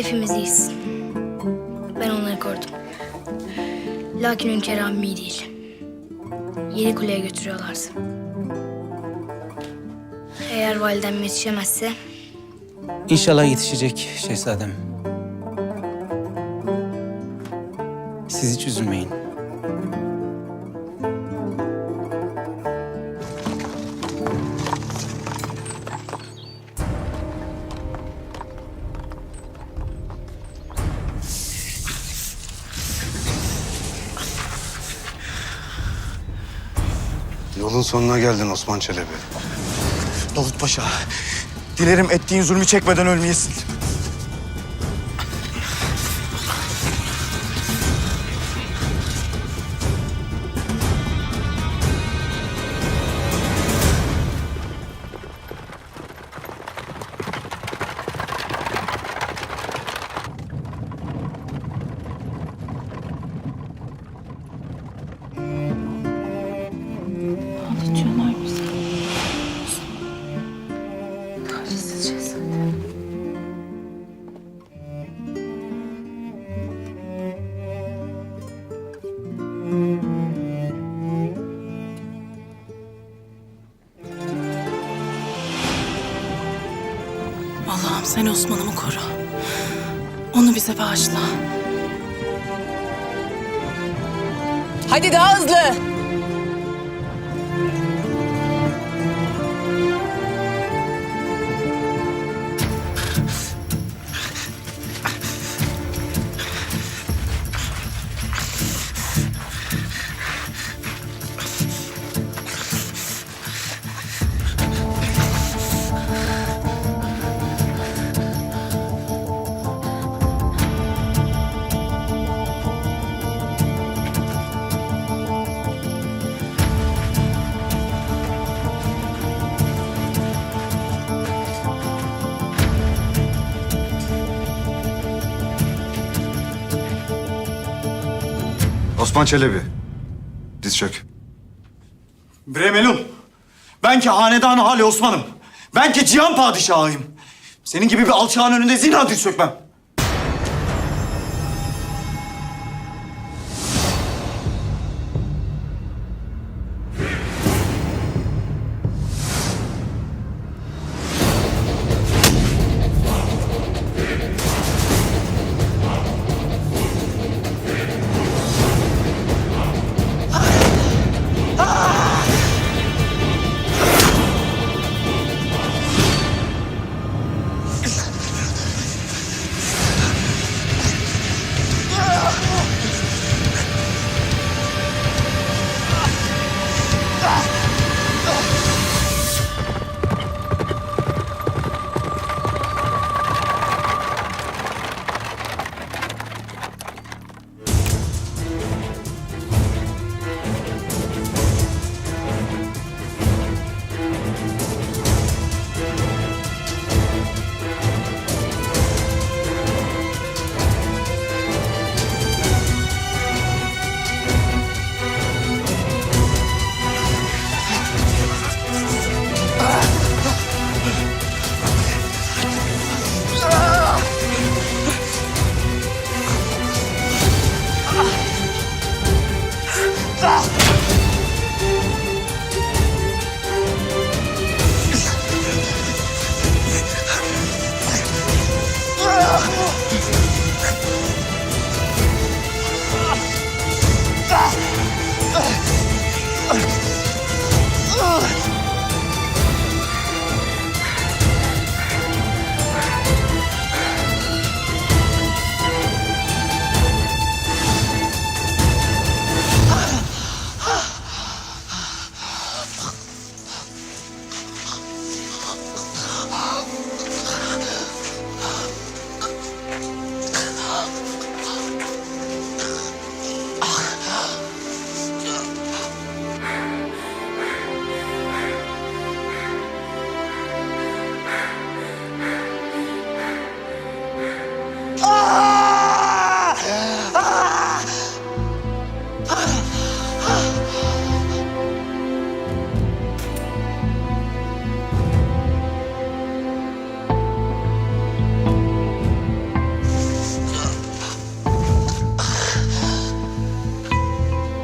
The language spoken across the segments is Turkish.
Hepimiz iyiyiz. Ben onları korudum. Lakin Hünkar abim iyi değil. Yedi kuleye götürüyorlardı. Eğer validem yetişemezse İnşallah yetişecek şehzadem. Siz hiç üzülmeyin. Sonuna geldin Osman Çelebi. Davut Paşa, dilerim ettiğin zulmü çekmeden ölmeyesin. Sen Osman'ımı koru. Onu bize bağışla. Hadi daha hızlı. Osman Çelebi. Diz çök. Bremelun, ben ki hanedan hali Osman'ım. Ben ki cihan padişahıyım. Senin gibi bir alçağın önünde zinhar diz çökmem.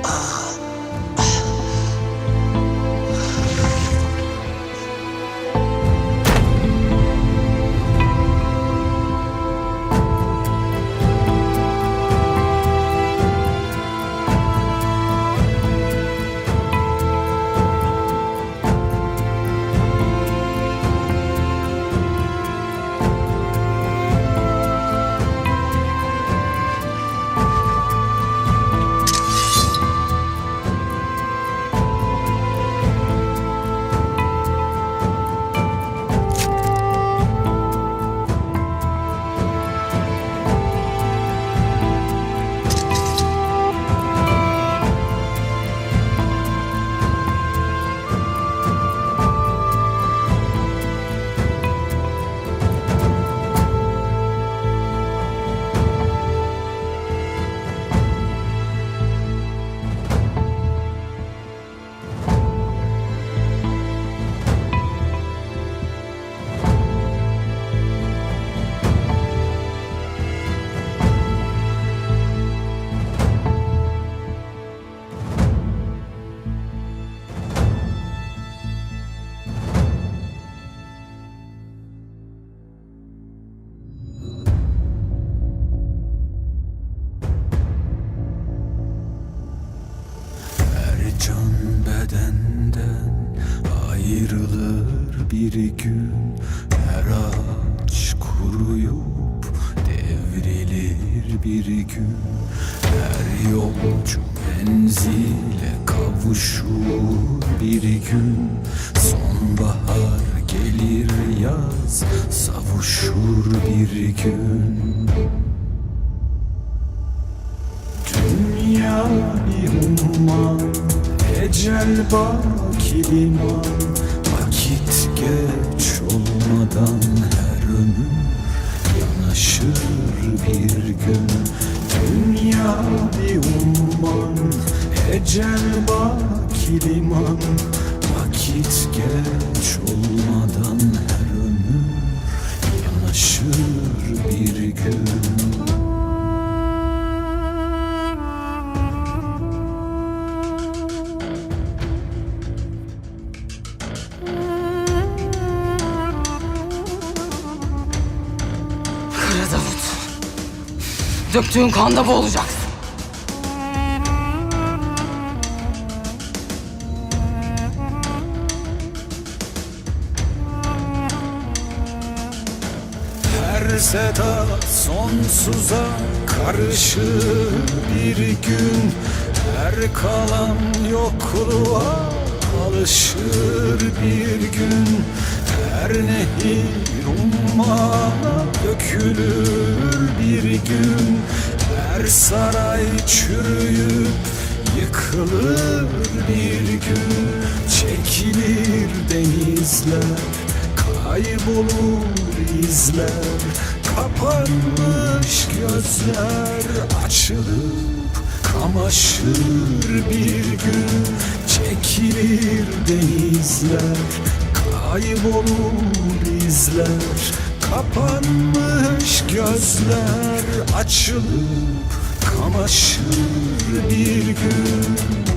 Ah. gün Her ağaç kuruyup devrilir bir gün. Her yolcu menzile kavuşur bir gün. Sonbahar gelir yaz savuşur bir gün. Dünya bir umman Ecel baki liman. Vakit geç olmadan her ömür Yanaşır bir gün. Dünya bir umman Ecel baki liman. Vakit geç olmadan Döktüğün kanda boğulacaksın. Her seda sonsuza karışır bir gün Her kalan yokluğa alışır bir gün Her nehir ummana dökülür bir gün. Her saray çürüyüp yıkılır bir gün. Çekilir denizler Kaybolur izler. Kapanmış gözler Açılıp kamaşır bir gün. Çekilir denizler Kaybolur izler Kapanmış gözler Açılıp kamaşır bir gün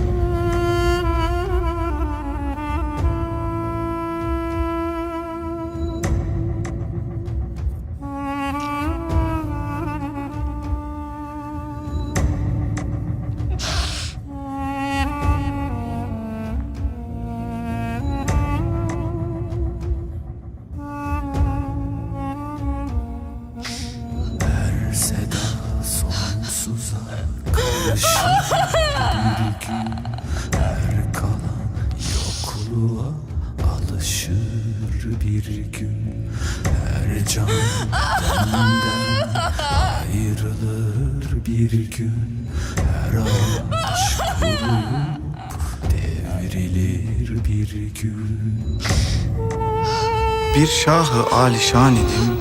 bir gün Her ağaç kuruyup devrilir bir gün Bir şahı alişan idim,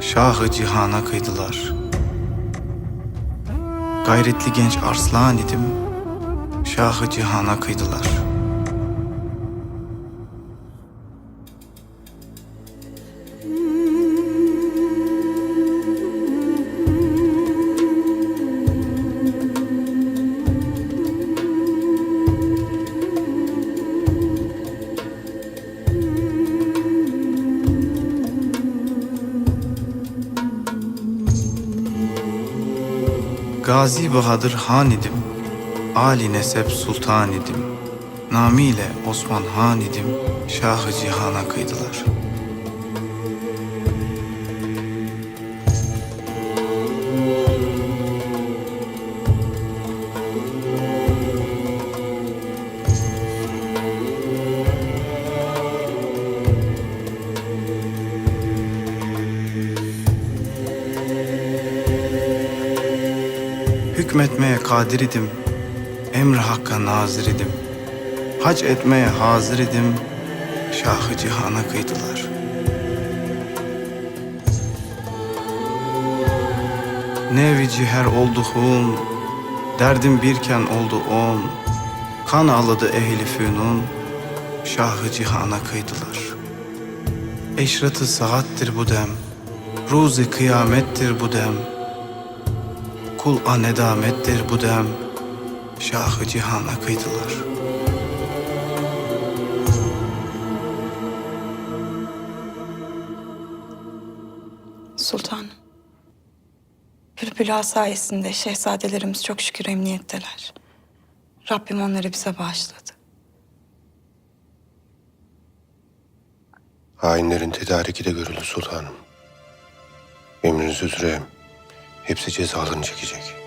şahı cihana kıydılar. Gayretli genç arslan idim, şahı cihana kıydılar. Gazi Bahadır Han idim, Ali Nesep Sultan idim. Namiyle Osman Han idim, Şahı Cihan'a kıydılar. Hükmetmeye kadir idim, emri hakka nazır idim. Hac etmeye hazır idim, Şahı Cihan'a kıydılar. Nevi ciher oldu hun, derdim birken oldu on. Kan ağladı ehli fünun, Şahı Cihan'a kıydılar. Eşratı saattir bu dem, ruzi kıyamettir bu dem. Kul a nedamettir bu dem, Şahı Cihan'a kıydılar. Sultanım. Bülbül sayesinde şehzadelerimiz çok şükür emniyetteler. Rabbim onları bize bağışladı. Hainlerin tedariki de görüldü sultanım. Emriniz üzere hepsi cezalarını çekecek.